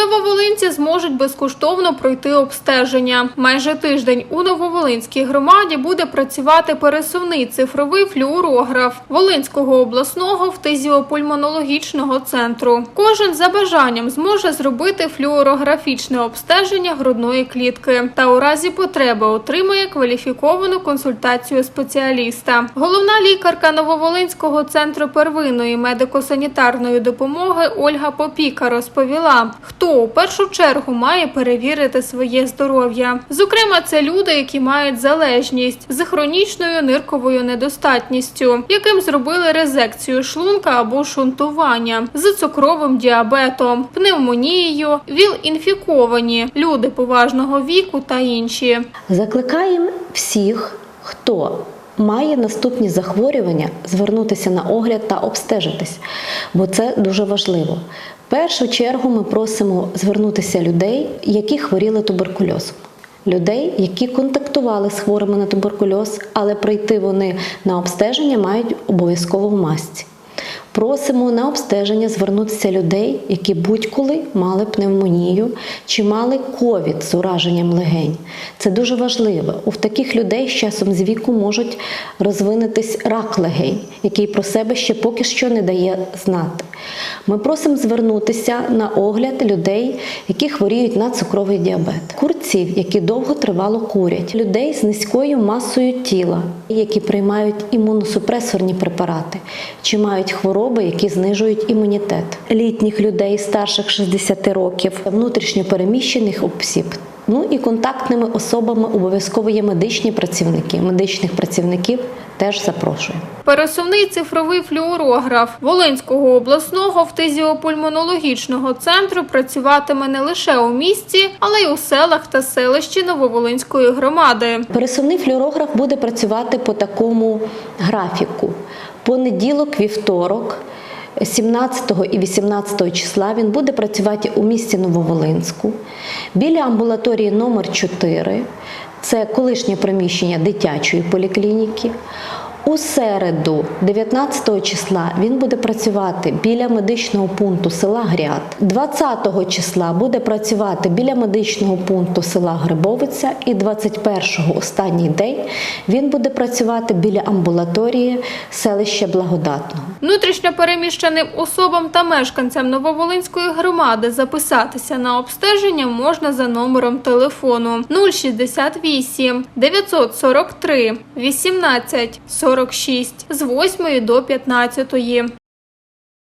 Нововолинці зможуть безкоштовно пройти обстеження. Майже тиждень у Нововолинській громаді буде працювати пересувний цифровий флюорограф Волинського обласного фтизіопульмонологічного центру. Кожен за бажанням зможе зробити флюорографічне обстеження грудної клітки та у разі потреби отримає кваліфіковану консультацію спеціаліста. Головна лікарка Нововолинського центру первинної медико-санітарної допомоги Ольга Попіка розповіла, хто у першу чергу має перевірити своє здоров'я. Зокрема, це люди, які мають залежність з хронічною нирковою недостатністю, яким зробили резекцію шлунка або шунтування, з цукровим діабетом, пневмонією, ВІЛ-інфіковані, люди поважного віку та інші. Закликаємо всіх, хто має наступні захворювання, звернутися на огляд та обстежитись, бо це дуже важливо. В першу чергу ми просимо звернутися людей, які хворіли туберкульозом. Людей, які контактували з хворими на туберкульоз, але прийти вони на обстеження мають обов'язково в масці. Просимо на обстеження звернутися людей, які будь-коли мали пневмонію чи мали ковід з ураженням легень. Це дуже важливо. У таких людей з часом з віку можуть розвинутись рак легень, який про себе ще поки що не дає знати. Ми просимо звернутися на огляд людей, які хворіють на цукровий діабет, курців, які довго тривало курять, людей з низькою масою тіла, які приймають імуносупресорні препарати, чи мають хвороби, які знижують імунітет, літніх людей старших 60 років, внутрішньопереміщених осіб. Ну і контактними особами обов'язково є медичні працівники. Медичних працівників теж запрошуємо. Пересувний цифровий флюорограф Волинського обласного фтизіопульмонологічного центру працюватиме не лише у місті, але й у селах та селищі Нововолинської громади. Пересувний флюорограф буде працювати по такому графіку: понеділок, вівторок. 17 і 18 числа він буде працювати у місті Нововолинську біля амбулаторії номер 4 це колишнє приміщення дитячої поліклініки. У середу, 19 числа, він буде працювати біля медичного пункту села Гряд. 20 числа буде працювати біля медичного пункту села Грибовиця. І 21-го, останній день, він буде працювати біля амбулаторії селища Благодатного. Внутрішньо переміщеним особам та мешканцям Нововолинської громади записатися на обстеження можна за номером телефону 068 943 18 46 з 8 до 15.